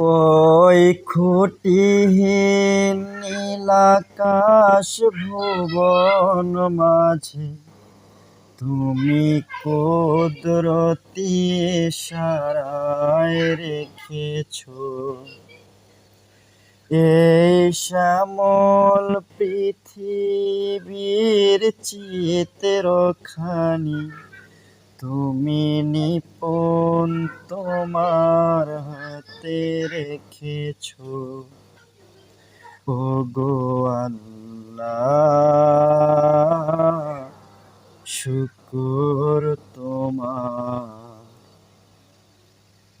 ওই খুঁটিহীন নীলাকাশ ভুবন মাঝে? তুমি কুদরতি সারায় রেখেছো। এই শ্যামল পৃথিবীর চিত্রখানি তুমি নিপুণ তোমার হাতে রেখেছো। ও গো আল্লাহ, শুকুর তোমার।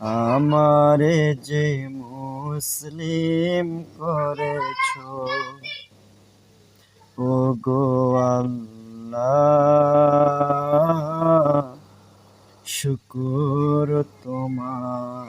আমারে যে মুসলিম করেছ ও গো আল্লাহ শুকুর তোমার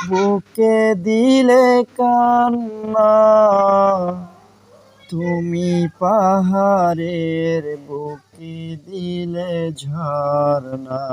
বুকে দিলে কান্না তুমি পাহাড়ের বুকে দিলে ঝর্ণা